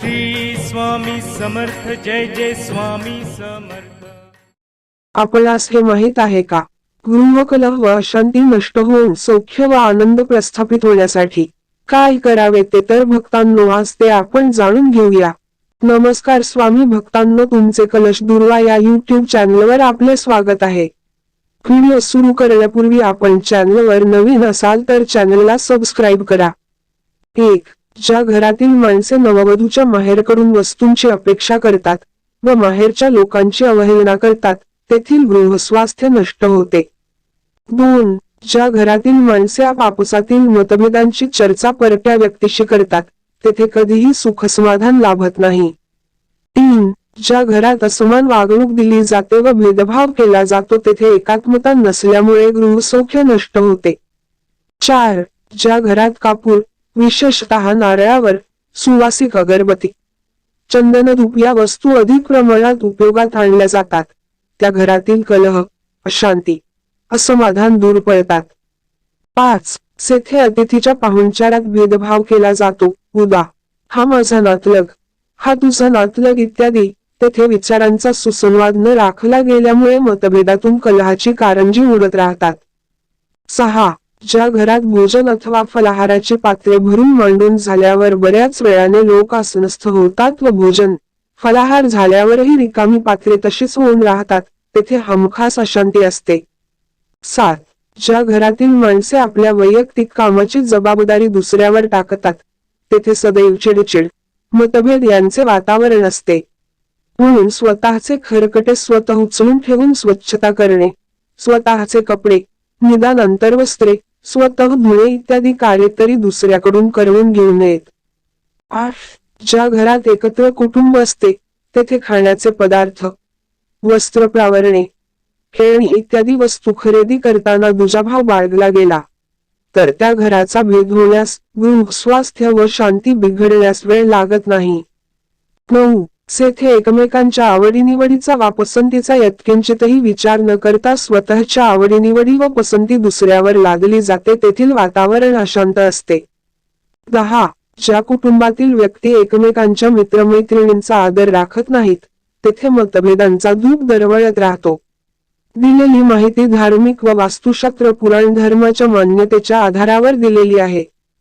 श्री स्वामी समर्थ जय जय स्वामी समर्थ. आपणास हे माहीत आहे का? गृहकलह व अशांती नष्ट होऊन सौख्य व आनंद प्रस्थापित होण्यासाठी काय करावे ते तर भक्तांनो आज ते आपण जाणून घेऊया. नमस्कार स्वामी भक्तांनो तुमचे कलश दुर्वा या युट्यूब चॅनलवर आपले स्वागत आहे. व्हिडिओ सुरू करण्यापूर्वी आपण चॅनलवर नवीन असाल तर चॅनलला सबस्क्राईब करा. एक ज्या घरातील माणसे नववधूच्या माहेरकडून वस्तूंची अपेक्षा करतात व माहेरच्या लोकांची अवहेलना करतात तेथील गृहस्वास्थ्य नष्ट होते. दोन ज्या घरातील माणसे आपापसातील मतभेदांची चर्चा परक्या व्यक्तीशी करतात तेथे कधीही सुखसमाधान लाभत नाही. तीन ज्या घरात असमान वागणूक दिली जाते व भेदभाव केला जातो तेथे एकात्मता नसल्यामुळे गृहसौख्य नष्ट होते. चार ज्या घरात कापूर विशेषतः नारळावर सुवासिक अगरबत्ती. चंदनधूप या वस्तू अधिक प्रमाणात उपयोगात आणल्या जातात. त्या घरातील कलह अशांती असमाधान दूर पळतात पाच सेथे अतिथीच्या पाहुणचारात भेदभाव केला जातो. उदा हा माझा नातलग. हा तुझा नातलग इत्यादी. तेथे विचारांचा सुसंवाद न राखला गेल्यामुळे मतभेदातून कलहाची कारंजी उडत राहतात. सहा ज्या घरात भोजन अथवा फलाहाराची पात्रे भरून मांडून झाल्यावर बऱ्याच वेळाने लोक आसनस्थ होतात व भोजन फलाहार झाल्यावरही रिकामी पात्रे तशीच होऊन राहतात तेथे हमखास अशांती असते. सात. ज्या घरातील माणसे आपल्या वैयक्तिक कामाची जबाबदारी दुसऱ्यावर टाकतात तेथे सदैव चिडचिड मतभेद यांचे वातावरण असते. म्हणून स्वतःचे खरकटे स्वतः उचलून ठेवून स्वच्छता करणे स्वतःचे कपडे निदान अंतर्वस्त्रे स्वतः धुणे इत्यादी कार्य तरी दुसऱ्याकडून करवून घेऊ नयेत. आठ ज्या घरात एकत्र कुटुंब असते तेथे खाण्याचे पदार्थ वस्त्र प्रावरणे खेळणी इत्यादी वस्तू खरेदी करताना दुजाभाव बाळगला गेला. तर त्या घराचा भेद होण्यास गृह स्वास्थ्य व शांती बिघडण्यास वेळ लागत नाही. नऊ सेथे एकमेकांच्या आवडीनिवडीचा वा पसंतीचा यत्किंचितही विचार न करता स्वतःच्या आवडीनिवडी व पसंती दुसऱ्यावर लादली जाते तेथील वातावरण अशांत असते. दहा. ज्या कुटुंबातील व्यक्ती एकमेकांच्या मित्रमैत्रिणींचा आदर राखत नाहीत तेथे मतभेदांचा धूप दरवळत राहतो. दिलेली माहिती धार्मिक व वास्तुशास्त्र पुराण धर्माच्या मान्यतेच्या आधारावर दिलेली आहे.